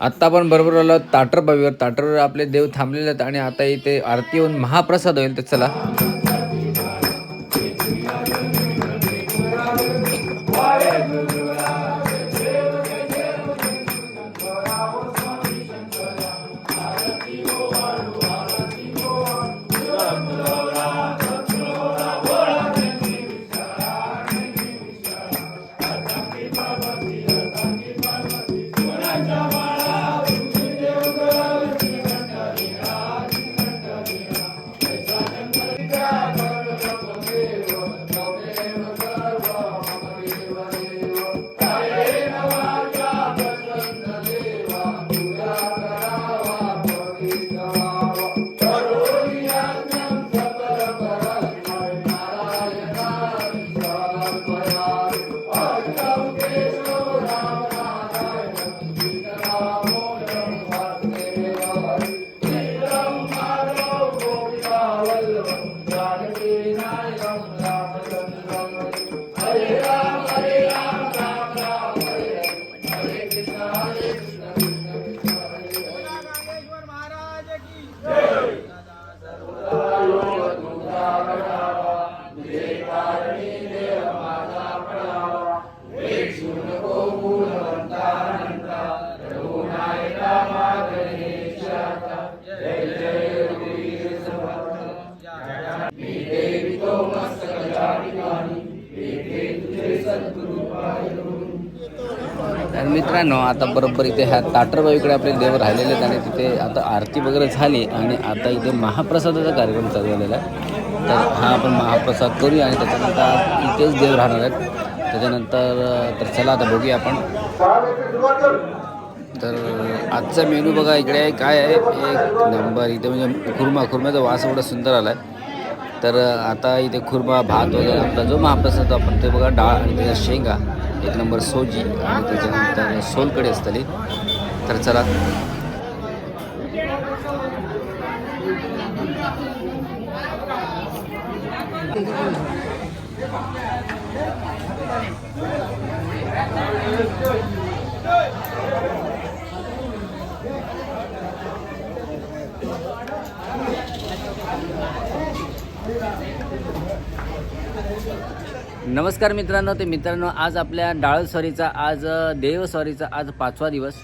आत्ता आपण बरोबर आलो ताटर बावीवर ताटरवर आपले देव थांबलेले आहेत आणि आता इथे आरती होऊन महाप्रसाद होईल तर चला. मित्रांनो आता बरोबर इथे ह्या ताटरबाईकडे आपले देव राहिलेले आहेत आणि तिथे आता आरती वगैरे झाली आणि आता इथे महाप्रसादाचा कार्यक्रम चालू झालेला आहे. तर हा आपण महाप्रसाद करूया आणि त्याच्यानंतर इथेच देव राहणार आहेत. त्याच्यानंतर तर चला आता बघूया आपण. तर आजचा मेनू बघा इकडे आहे काय आहे? एक नंबर इथे म्हणजे खुर्मा खुर्म्याचा वास एवढा सुंदर आला आहे तर आता इथे खुर्मा भात वगैरे आपला जो महाप्रसाद आपण ते बघा डाळ आणि त्याच्या शेंगा. एक नंबर सोजी आणि त्याच्यानंतर सोलकडे असतली. तर चला. नमस्कार मित्रांनो ते मित्रांनो आज आपल्या डाळसवारीचा आज देवस्वारीचा आज पाचवा दिवस.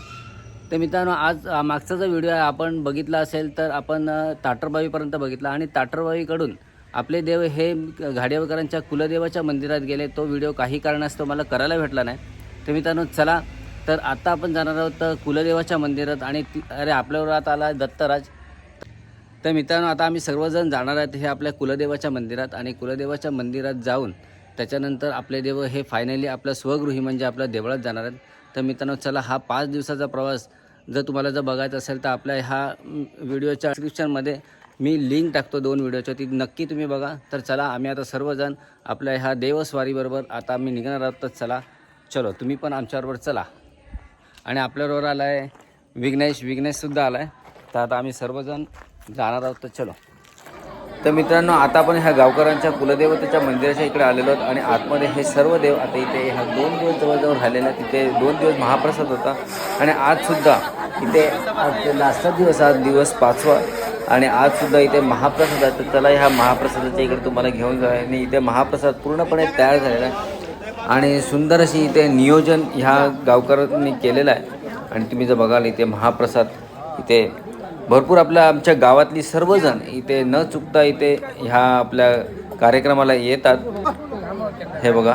तर मित्रांनो आज मागचा जो व्हिडिओ आहे आपण बघितला असेल तर आपण ताटरबावीपर्यंत बघितला आणि ताटरबावीकडून आपले देव हे घाडेवकरांच्या कुलदेवाच्या मंदिरात गेले. तो व्हिडिओ काही कारणास्तव मला करायला भेटला नाही. तर मित्रांनो चला तर आता आपण जाणार आहोत कुलदेवाच्या मंदिरात आणि अरे आपल्यावर आता आला दत्तराज. तर मित्रांनो आता आम्ही सर्वजण जाणार आहेत हे आपल्या कुलदेवाच्या मंदिरात आणि कुलदेवाच्या मंदिरात जाऊन त्याच्यानंतर आपले देव हे फायनली आपल्या स्वगृही म्हणजे आपल्या देवळात जाणार आहेत. तर मित्रांनो चला हा पाच दिवसाचा प्रवास जर तुम्हाला जर बघायचा असेल तर आपल्या ह्या व्हिडिओच्या डिस्क्रिप्शनमध्ये मी लिंक टाकतो दोन व्हिडिओच्या ती नक्की तुम्ही बघा. तर चला आम्ही आता सर्वजण आपल्या ह्या देवस्वारीबरोबर आता आम्ही निघणार आहोत. तर चला चलो तुम्ही पण आमच्याबरोबर चला. आणि आपल्याबरोबर आला आहे विघ्नेश विघ्नेशसुद्धा आला आहे तर आता आम्ही सर्वजण जाणार आहोत. तर चलो. तर मित्रांनो आता आपण ह्या गावकऱ्यांच्या कुलदेवतेच्या मंदिराच्या इकडे आलेलो आहोत आणि आतमध्ये हे सर्व देव आता इथे ह्या दोन दिवस जवळजवळ राहिलेले आहेत. तिथे दोन दिवस महाप्रसाद होता आणि आजसुद्धा इथे आज लास्टचा दिवस हा दिवस पाचवा आणि आजसुद्धा इथे महाप्रसाद आहे. तर चला ह्या महाप्रसादाच्या इकडे तुम्हाला घेऊन जाऊया. आणि इथे महाप्रसाद पूर्णपणे तयार झालेला आहे. आणि सुंदर अशी इथे नियोजन ह्या गावकऱ्यांनी केलेलं आहे. आणि तुम्ही जर बघाल इथे महाप्रसाद इथे भरपूर आपल्या आमच्या गावातली सर्वजण इथे न चुकता इथे ह्या आपल्या कार्यक्रमाला येतात. हे बघा.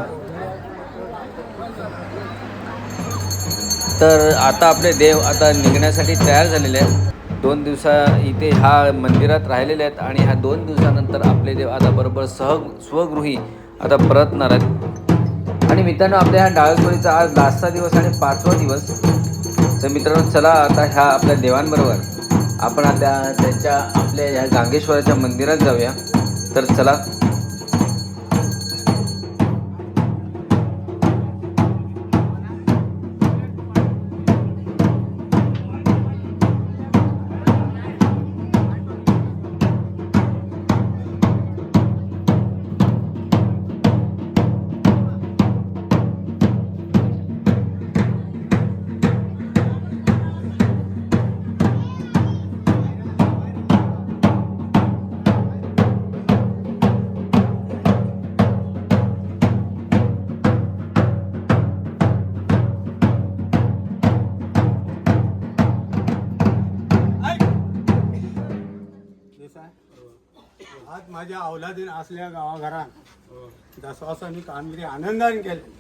तर आता आपले देव आता निघण्यासाठी तयार झालेले आहेत. दोन दिवसा इथे ह्या मंदिरात राहिलेले आहेत आणि ह्या दोन दिवसानंतर आपले देव आता बरोबर सह स्वगृही आता परतणार आहेत. आणि मित्रांनो आपल्या ह्या डाळसोळीचा आज लास्टचा दिवस आणि पाचवा दिवस. तर मित्रांनो चला आता ह्या आपल्या देवांबरोबर आपण आता त्यांच्या आपल्या या गांगेश्वराच्या मंदिरात जाऊया. तर चला आज माझ्या अवलादीन असल्या गावाघरात दसवासानी कामगिरी आनंदाने केली.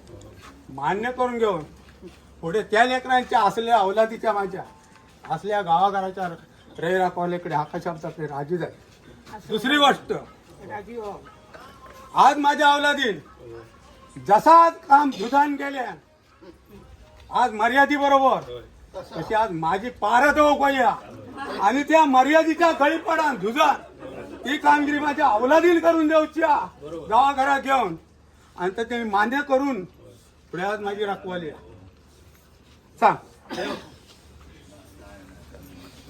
मान्य करून घेऊन पुढे त्या लेकरांच्या असल्या अवलादीच्या माझ्या असल्या गावाघराच्या रे राखवालेकडे आकाशाबचा राजू जाईल. दुसरी गोष्ट आज माझ्या अवलादीन जसा काम दुधान केले आज मर्यादी बरोबर तशी आज माझी पारद या आणि त्या मर्यादेच्या गळी पडा दुधान ती कामगिरी माझ्या अवलादीन करून देऊच्या गावाघरात घेऊन. आणि तर ते मान्य करून पुढे आज माझी रखवाली. सांग.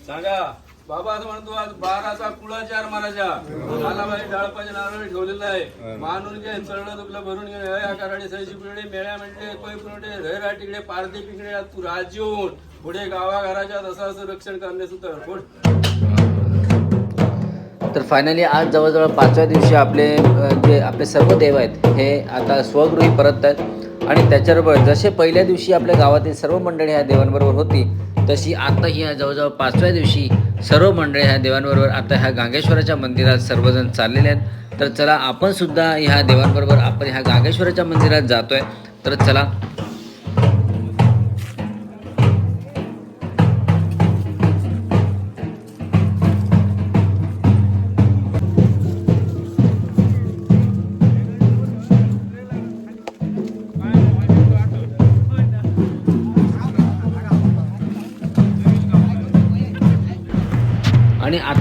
सांगा बाबा असं म्हणतो आज बाराचा कुळा चार मारायच्या आला बाई डाळपाचे नारळ ठेवलेलं आहे. मानून घे चढलं दुखलं भरून घे. हया कराडे सैशी पिकडे मेळ्या म्हणले पै पुरवठे रहिरा तिकडे पारदे पिकडे तू राज्य होऊन पुढे गावाघराच्या दसाचं रक्षण करणे सुद्धा तर फायनली आज जवळजवळ पाचव्या दिवशी आपले जे आपले सर्व देव आहेत हे आता स्वगृही परत आहेत. आणि त्याच्याबरोबर जसे पहिल्या दिवशी आपल्या गावातील सर्व मंडळी ह्या देवांबरोबर होती तशी आता ही जवळजवळ पाचव्या दिवशी सर्व मंडळी ह्या देवांबरोबर आता ह्या गांगेश्वराच्या मंदिरात सर्वजण चाललेले आहेत. तर चला आपण सुद्धा ह्या देवांबरोबर आपण ह्या गांगेश्वराच्या मंदिरात जातोय. तर चला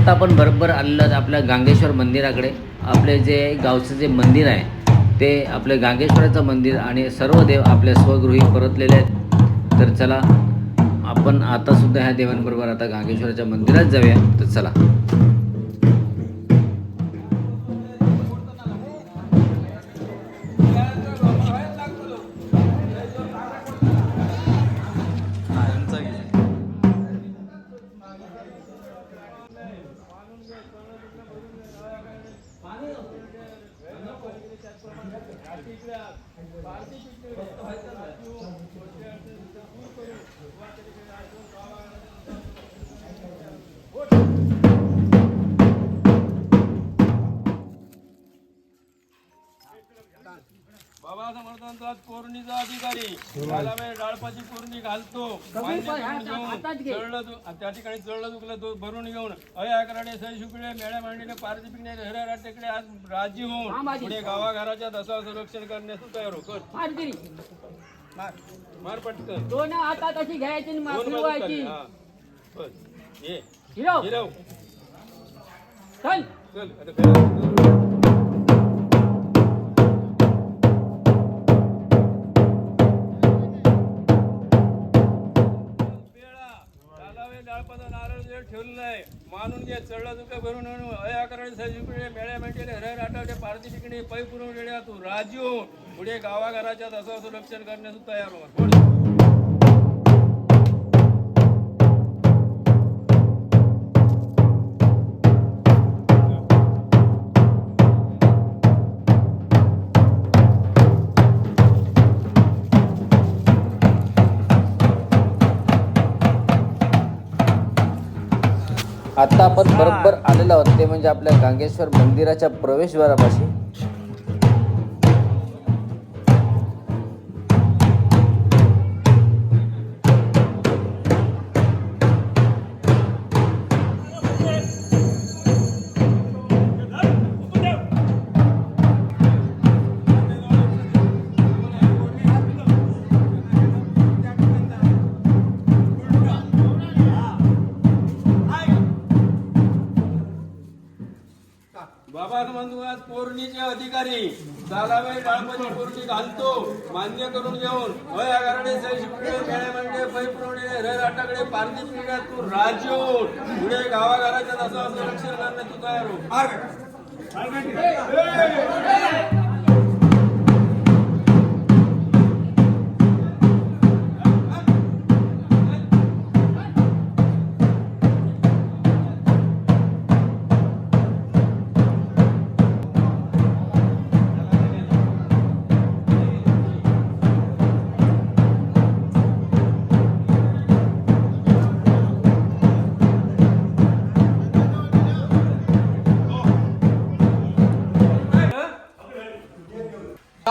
आत्ता आपण बरोबर आलेलं आहोत आपल्या गांगेश्वर मंदिराकडे. आपले जे गावचं जे मंदिर आहे ते आपले गांगेश्वराचं मंदिर आणि सर्व देव आपल्या स्वगृही परतलेले आहेत. तर चला आपण आतासुद्धा ह्या देवांबरोबर आता गांगेश्वराच्या मंदिरात जाऊया. तर चला. बाबा असं म्हणतो आज कोरणीचा अधिकारी. त्याला बाई डाळपाची कोरणी घालतो. करून घेऊन दु- त्या ठिकाणी चढलं दुखलं तो भरून घेऊन. अया कराडे सई शुकडे मेळ्या मांडीने पारदी पिकणे हरा टेकडे आज राजी होऊन पुढे गावाघराच्या दसा संरक्षण करण्यास तयार हो. कर. मार पटकन. दोन हातात अशी घ्यायची आणि दोन माफी बाजूत व्हायची. कर. हा. बस. ये. हिरो हिरव. चल. चल आता? पेळा, ठेवलं नाही ठेवलेलं मानून घे चढला तुका भरून आणून अया मेळ्या मेंटेले हरे आठवडे पारती ठिकाणी पै पुरवून रेड्या तू राजू. पुढे गावाघराच्या दसाचं रक्षण करण्यास तयार होत आत्ता आपण बरोबर आलेलो आहोत. ते म्हणजे आपल्या गांगेश्वर मंदिराच्या प्रवेशद्वारापाशी. बाबा असं म्हणतो आज पोरणीचे अधिकारी. चालावे डाळपाची पोरणी घालतो. मान्य करून घेऊन. होय आगारडे सै शिपडे खेळे म्हणजे पै पुरवणे हरे राटाकडे पारदी पिढ्या तू राजू. पुढे गावाघराच्या दसा असं रक्षण करण्यात तू तयार हो.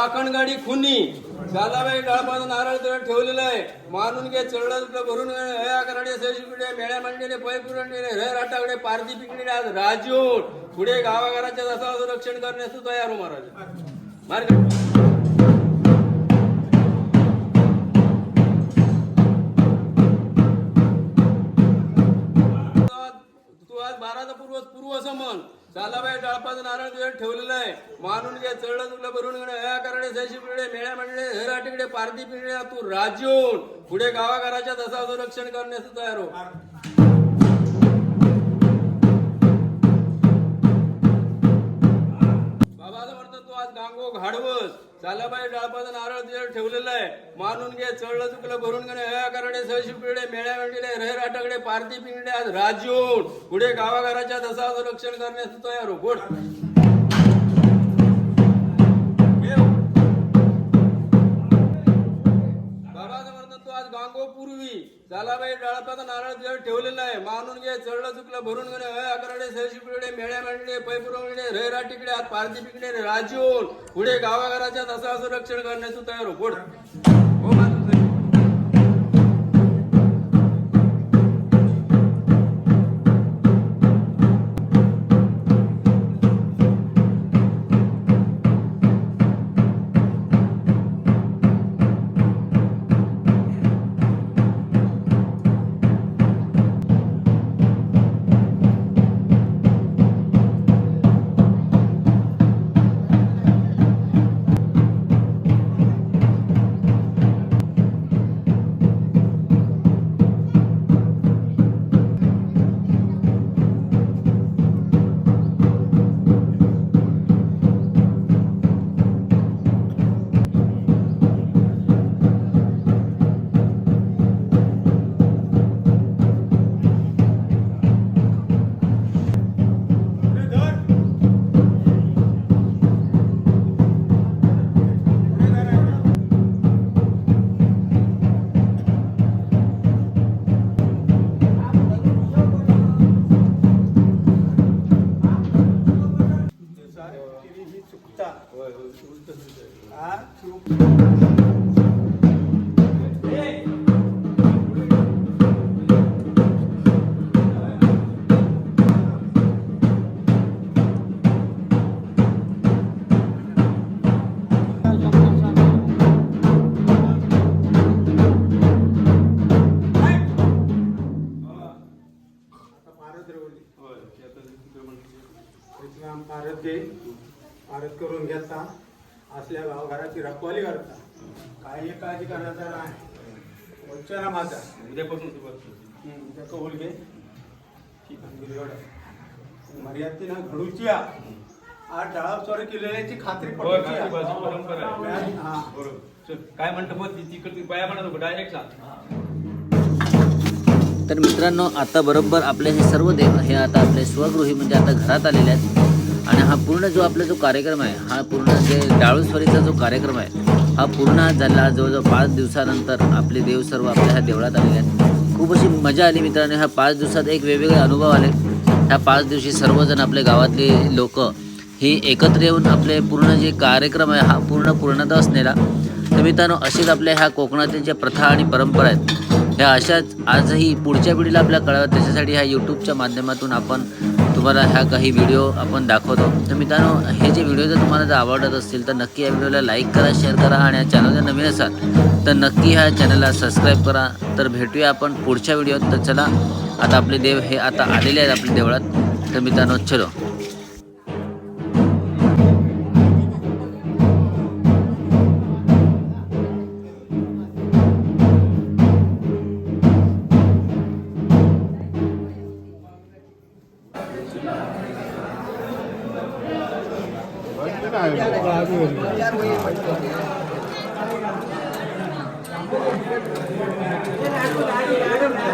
चाकणगाडी खुनी. गालाबाई डाळपासून नारळ तेल ठेवलेलं आहे. मानून घे चढलं भरून हे कराडे सैशिकडे मेळ्या मांडलेले पै पुरंडलेले हे राटाकडे पारदी पिकलेले आज राजून पुढे गावाघराच्या जसाचं रक्षण करण्यास तयार हो महाराज. मार्ग सालाबाई डाळपाचं नारळ तुझ्या ठेवलेलं आहे. मानून घे चढलं तुला भरून घेणं. या करणे जैशी पिढे मेळ्या म्हणले हेरा तिकडे पारदी पिढे तू राजून. पुढे गावाघराच्या दसाचं रक्षण करण्यास तयार हो. बाबाचं म्हणतो तू आज गांगो घाडवस. सालाबाई डाळपाचा नारळ तुझ्यावर ठेवलेलं आहे. मानून घे चढलं चुकलं भरून घेणे या करणे सहशी मेळ्या म्हणले रे राटाकडे पारती पिंगडे आज राजून. पुढे गावाघराच्या दसाचं रक्षण करण्यास तयार हो. झालाबाई डाळपाचा नारळ ठेवलेला आहे. मानून घे चढलं चुकलं भरून घेणे. हय अकराडे सहशी पिढे मेळ्या मांडणे पैपुरवणे रेरा रे तिकडे पारदी पिकणे रे पुढे गावाघराच्या तसा रक्षण करण्याचं तयार होत चुकता हा, चूक. भारत दे भारत करून घेता. असल्या गावघराची रखवाली करता. काही काळजी करायचा नाही. वचना माझा. उद्यापासून सुरुवात कौल घे. ठीक आहे मर्यादेनं घडूची आ. आज डाळा चोरी केलेल्याची खात्री. हा. काय म्हणतो बघ तिकडे बाया म्हणत डायरेक्ट सांग. तर मित्रांनो आता बरोबर आपले हे सर्व देव हे आता आपले स्वगृही म्हणजे आता घरात आलेले आहेत. आणि हा पूर्ण जो आपला जो कार्यक्रम आहे हा पूर्ण जे डाळूस्वरीचा जो कार्यक्रम आहे हा पूर्ण आज झाला. जवळजवळ पाच दिवसानंतर आपले देव सर्व आपल्या ह्या देवळात आलेले आहेत. खूप अशी मजा आली मित्रांनो. ह्या पाच दिवसात एक वेगवेगळे अनुभव आले. ह्या पाच दिवशी सर्वजण आपले गावातले लोक ही एकत्र येऊन आपले पूर्ण जे कार्यक्रम आहे हा पूर्ण पूर्णतः असलेला तर मित्रांनो असेच आपल्या ह्या कोकणातील ज्या प्रथा आणि परंपरा आहेत ह्या अशाच आजही पुढच्या पिढीला आपल्या कळावं त्याच्यासाठी ह्या यूट्यूबच्या माध्यमातून आपण तुम्हाला ह्या काही व्हिडिओ आपण दाखवतो. तर मित्रांनो हे जे व्हिडिओ जर तुम्हाला जर आवडत असतील तर नक्की या व्हिडिओला लाईक करा शेअर करा आणि या चॅनल जर नवीन असाल तर नक्की ह्या चॅनलला सबस्क्राईब करा. तर भेटूया आपण पुढच्या व्हिडिओत तर चला आता आपले देव हे आता आलेले आहेत आपल्या देवळात. तर मित्रांनो चलो. 嗯好的好好的好的好的好的好的